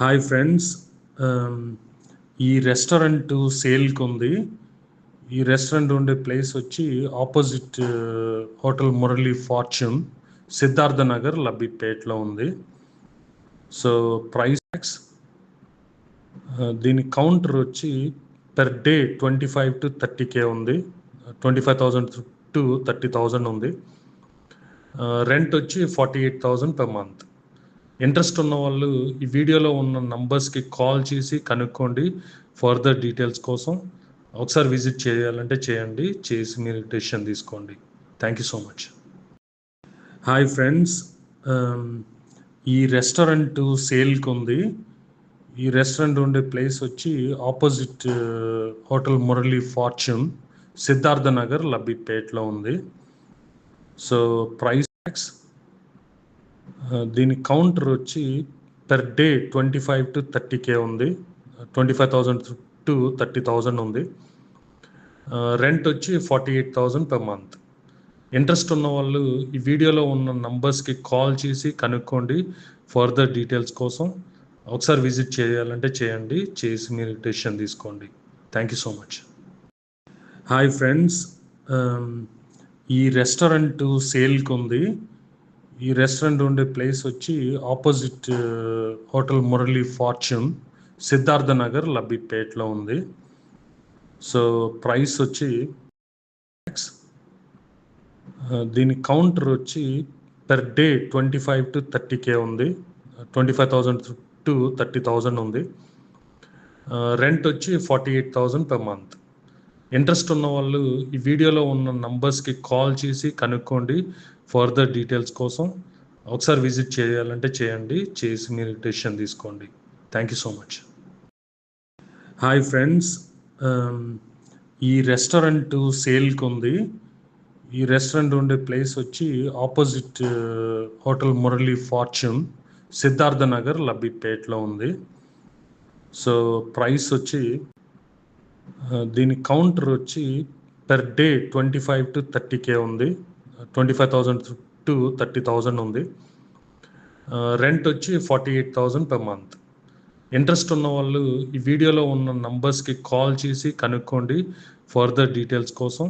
Hi friends. Um, ఈ restaurant సేల్కి ఉంది ఈ రెస్టారెంట్ ఉండే ప్లేస్ వచ్చి opposite uh, hotel Murali Fortune Siddhartha Nagar లబ్బిపేట్లో ఉంది. సో ప్రైస్ ట్యాక్స్ దీని కౌంటర్ వచ్చి per day twenty five to thirty K ఉంది. Twenty five thousand to thirty thousand ఉంది uh, రెంట్ వచ్చి forty eight thousand per month interest ఉన్న వాళ్ళు ఈ వీడియోలో ఉన్న నంబర్స్కి కాల్ చేసి కనుక్కోండి ఫర్దర్ డీటెయిల్స్ కోసం. ఒకసారి విజిట్ చేయాలంటే చేయండి చేసి మీరు డెసిషన్ తీసుకోండి. Thank you so much hi friends ఈ రెస్టారెంట్ సేల్కి ఉంది. ఈ రెస్టారెంట్ ఉండే ప్లేస్ వచ్చి opposite uh, hotel Murali Fortune Siddhartha Nagar లబ్బిపేట్లో ఉంది. సో ప్రైస్ దీని కౌంటర్ వచ్చి per day twenty five to thirty K ఉంది. Twenty five thousand to thirty thousand ఉంది రెంట్ వచ్చి forty eight thousand per month interest ఉన్న వాళ్ళు ఈ వీడియోలో ఉన్న నంబర్స్కి కాల్ చేసి కనుక్కోండి ఫర్దర్ డీటెయిల్స్ కోసం. ఒకసారి విజిట్ చేయాలంటే చేయండి చేసి మీరు డెసిషన్ తీసుకోండి. Thank you so much hi friends ఈ రెస్టారెంట్ సేల్కి ఉంది. ఈ రెస్టారెంట్ ఉండే ప్లేస్ వచ్చి opposite hotel Murali Fortune Siddhartha Nagar లబ్బిపేట్లో ఉంది. సో ప్రైస్ వచ్చి దీని కౌంటర్ వచ్చి per day twenty five to thirty K ఉంది. Twenty five thousand to thirty thousand ఉంది. రెంట్ వచ్చి forty eight thousand per month interest ఉన్న వాళ్ళు ఈ వీడియోలో ఉన్న నంబర్స్కి కాల్ చేసి కనుక్కోండి ఫర్దర్ డీటెయిల్స్ కోసం. ఒకసారి విజిట్ చేయాలంటే చేయండి చేసి మీరు డెసిషన్ తీసుకోండి. Thank you so much hi friends ఈ రెస్టారెంట్ సేల్కి ఉంది. ఈ రెస్టారెంట్ ఉండే ప్లేస్ వచ్చి opposite uh, hotel Murali Fortune Siddhartha Nagar లబ్బిపేట్లో ఉంది. సో ప్రైస్ వచ్చి దీని కౌంటర్ వచ్చి per day twenty five to thirty K ఉంది. Twenty five thousand to thirty thousand ఉంది రెంట్ వచ్చి forty eight thousand per month interest ఉన్న వాళ్ళు ఈ వీడియోలో ఉన్న నంబర్స్కి కాల్ చేసి కనుక్కోండి ఫర్దర్ డీటెయిల్స్ కోసం.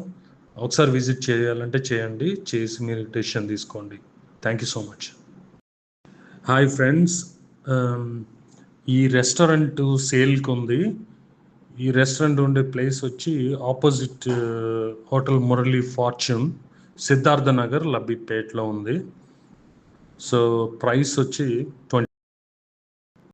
ఒకసారి విజిట్ చేయాలంటే చేయండి చేసి మీరు డెసిషన్ తీసుకోండి. Thank you so much hi friends ఈ రెస్టారెంట్ సేల్కి ఉంది. ఈ రెస్టారెంట్ ఉండే ప్లేస్ వచ్చి opposite uh, hotel Murali Fortune Siddhartha Nagar లబ్బిపేట్లో ఉంది. సో ప్రైస్ వచ్చి ట్వంటీ